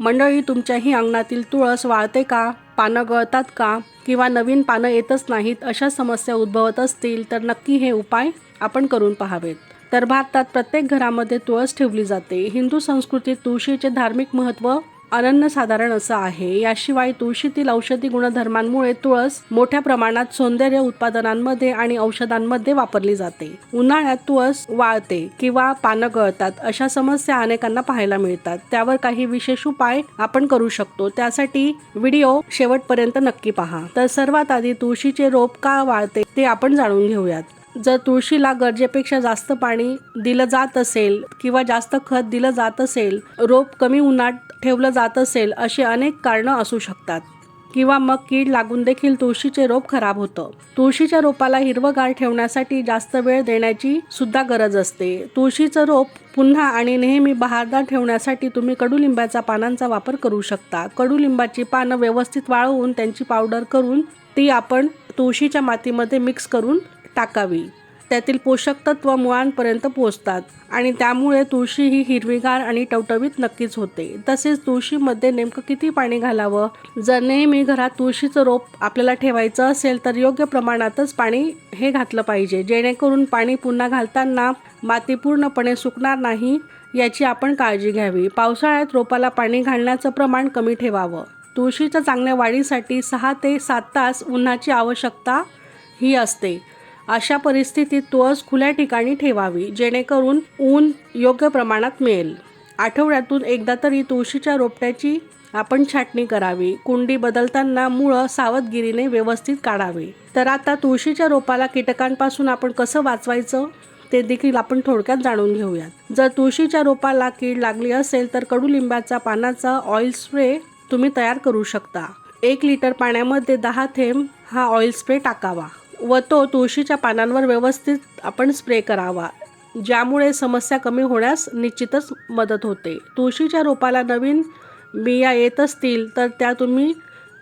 मंडळी तुमच्याही अंगणातील तुळस वाळते का? पानं गळतात का? किंवा नवीन पानं येतच नाहीत अशा समस्या उद्भवत असतील तर नक्की हे उपाय आपण करून पहावेत. तर भारतात प्रत्येक घरामध्ये तुळस ठेवली जाते. हिंदू संस्कृतीत तुळशीचे धार्मिक महत्त्व अनन्यसाधारण असं आहे. याशिवाय तुळशीतील औषधी गुणधर्मांमुळे तुळस मोठ्या प्रमाणात सौंदर्य उत्पादनांमध्ये आणि औषधांमध्ये वापरली जाते. उन्हाळ्यात तुळस वाळते किंवा पानं गळतात अशा समस्या अनेकांना पाहायला मिळतात. त्यावर काही विशेष उपाय आपण करू शकतो. त्यासाठी व्हिडिओ शेवटपर्यंत नक्की पहा. तर सर्वात आधी तुळशीचे रोप का वाळते ते आपण जाणून घेऊयात. जर तुळशीला गरजेपेक्षा जास्त पाणी दिलं जात असेल किंवा जास्त खत दिलं जात असेल रोप कमी उन्हात ठेवलं जात असेल असे अनेक कारणं असू शकतात. किंवा मग कीड लागून देखील तुळशीचे रोप खराब होतं. तुळशीच्या रोपाला हिरवगार ठेवण्यासाठी जास्त वेळ देण्याची सुद्धा गरज असते. तुळशीचं रोप पुन्हा आणि नेहमी बहारदार ठेवण्यासाठी तुम्ही कडुलिंबाच्या पानांचा वापर करू शकता. कडुलिंबाची पानं व्यवस्थित वाळवून त्यांची पावडर करून ती आपण तुळशीच्या मातीमध्ये मिक्स करून टाकावी. त्यातील पोषक तत्व मुळांपर्यंत पोचतात आणि त्यामुळे तुळशी ही हिरवीगार आणि टवटवीत नक्कीच होते. तसेच तुळशीमध्ये नेमकं किती पाणी घालावं? जर नेहमी घरात तुळशीचं रोप आपल्याला ठेवायचं असेल तर योग्य प्रमाणातच पाणी हे घातलं पाहिजे. जेणेकरून पाणी पुन्हा घालताना माती पूर्णपणे सुकणार नाही याची आपण काळजी घ्यावी. पावसाळ्यात रोपाला पाणी घालण्याचं प्रमाण कमी ठेवावं. तुळशीच्या चांगल्या वाढीसाठी सहा ते सात तास उन्हाची आवश्यकता ही असते. अशा परिस्थितीत तुळस खुल्या ठिकाणी ठेवावी जेणेकरून ऊन योग्य प्रमाणात मिळेल. आठवड्यातून एकदा तरी तुळशीच्या रोपट्याची आपण छाटणी करावी. कुंडी बदलताना मुळं सावधगिरीने व्यवस्थित काढावे. तर आता तुळशीच्या रोपाला कीटकांपासून आपण कसं वाचवायचं? ते देखील आपण थोडक्यात जाणून घेऊयात. जर तुळशीच्या रोपाला कीड लागली असेल तर कडुलिंबाचा पानाचा ऑइल स्प्रे तुम्ही तयार करू शकता. एक लिटर पाण्यामध्ये दहा थेंब हा ऑइल स्प्रे टाकावा. व तो तुळशीच्या पानांवर व्यवस्थित आपण स्प्रे करावा ज्यामुळे समस्या कमी होण्यास निश्चितच मदत होते. तुळशीच्या रोपाला नवीन बिया येत असतील तर त्या तुम्ही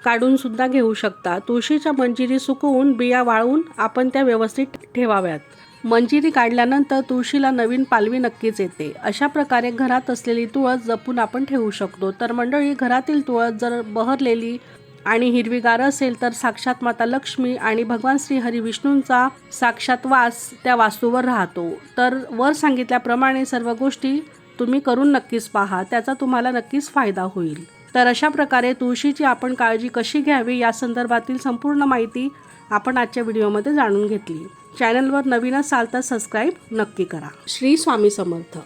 काढूनसुद्धा घेऊ शकता. तुळशीच्या मंजिरी सुकवून बिया वाळवून आपण त्या व्यवस्थित ठेवाव्यात. मंजिरी काढल्यानंतर तुळशीला नवीन पालवी नक्कीच येते. अशा प्रकारे घरात असलेली तुळस जपून आपण ठेवू शकतो. तर मंडळी घरातील तुळस जर बहरलेली आणि हिरवीगार असेल तर साक्षात माता लक्ष्मी आणि भगवान श्री हरी विष्णूंचा साक्षात वास त्या वास्तूवर राहतो. तर वर सांगितल्याप्रमाणे सर्व गोष्टी तुम्ही करून नक्कीच पहा त्याचा तुम्हाला नक्कीच फायदा होईल. तर अशा प्रकारे तुळशीची आपण काळजी कशी घ्यावी या संदर्भातील संपूर्ण माहिती आपण आजच्या व्हिडिओमध्ये जाणून घेतली. चॅनलवर नवीन असाल तर सबस्क्राईब नक्की करा. श्री स्वामी समर्थ.